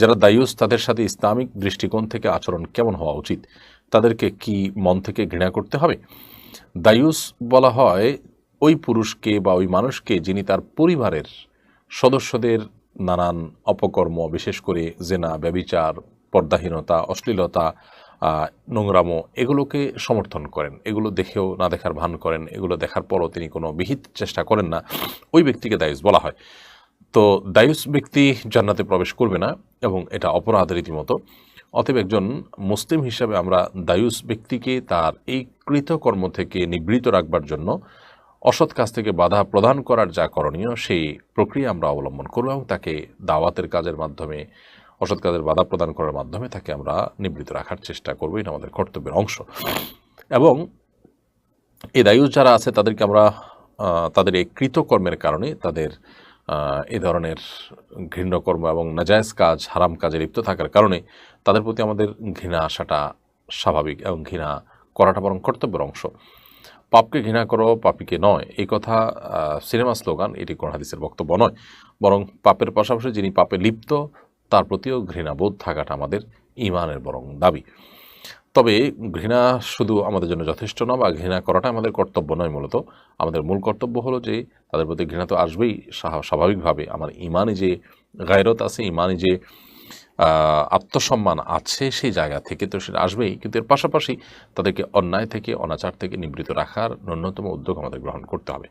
যারা দায়ুস, তাদের সাথে ইসলামিক দৃষ্টিকোণ থেকে আচরণ কেমন হওয়া উচিত? তাদেরকে কি মন থেকে ঘৃণা করতে হবে? দায়ুস বলা হয়, ওই পুরুষকে বা ওই মানুষকে যিনি তার পরিবারের সদস্যদের নানান অপকর্ম, বিশেষ করে জেনা, ব্যবিচার, পর্দাহীনতা, অশ্লীলতা নোংরামো, এগুলোকে সমর্থন করেন। এগুলো দেখেও না দেখার ভান করেন। এগুলো দেখার পরও তিনি কোনো বিহিত চেষ্টা করেন না। ওই ব্যক্তিকে দায়ুস বলা হয়। তো দায়ুস ব্যক্তি জান্নাতে প্রবেশ করবে না এবং এটা অপরাধ রীতিমতো। অতএব একজন মুসলিম হিসাবে আমরা দায়ুস ব্যক্তিকে তার এই কৃতকর্ম থেকে নিবৃত রাখবার জন্য অসৎ কাজ থেকে বাধা প্রদান করার যা করণীয়, সেই প্রক্রিয়া আমরা অবলম্বন করব এবং তাকে দাওয়াতের কাজের মাধ্যমে, অসৎ কাজের বাধা প্রদান করার মাধ্যমে তাকে আমরা নিবৃত রাখার চেষ্টা করব। এটা আমাদের কর্তব্যের অংশ। এবং এই দায়ুস যারা আছে তাদেরকে আমরা তাদের এই কৃতকর্মের কারণে তাদের এই ধরনের ঘৃণ্যকর্ম এবং নাজায়জ কাজ, হারাম কাজে লিপ্ত থাকার কারণে তাদের প্রতি আমাদের ঘৃণা আসাটা স্বাভাবিক এবং ঘৃণা করাটা বরং কর্তব্যের অংশ। পাপকে ঘৃণা করো, পাপিকে নয়। এই কথা সিনেমা স্লোগান, এটি কোন হাদিসের বক্তব্য নয়। বরং পাপের পাশাপাশি যিনি পাপে লিপ্ত, তার প্রতিও ঘৃণাবোধ থাকাটা আমাদের ইমানের বরং দাবি। তবে ঘৃণা শুধু আমাদের জন্য যথেষ্ট নয় বা ঘৃণা করাটা আমাদের কর্তব্য নয় মূলত। আমাদের মূল কর্তব্য হলো যে, তাদের প্রতি ঘৃণা তো আসবেই স্বাভা- স্বাভাবিকভাবে। আমার ইমানে যে গায়রত আছে ইমানে যে আত্মসম্মান আছে সেই জায়গা থেকে তো সেটা আসবেই। কিন্তু এর পাশাপাশি তাদেরকে অন্যায় থেকে, অনাচার থেকে নিবৃত রাখার ন্যূনতম উদ্যোগ আমাদের গ্রহণ করতে হবে।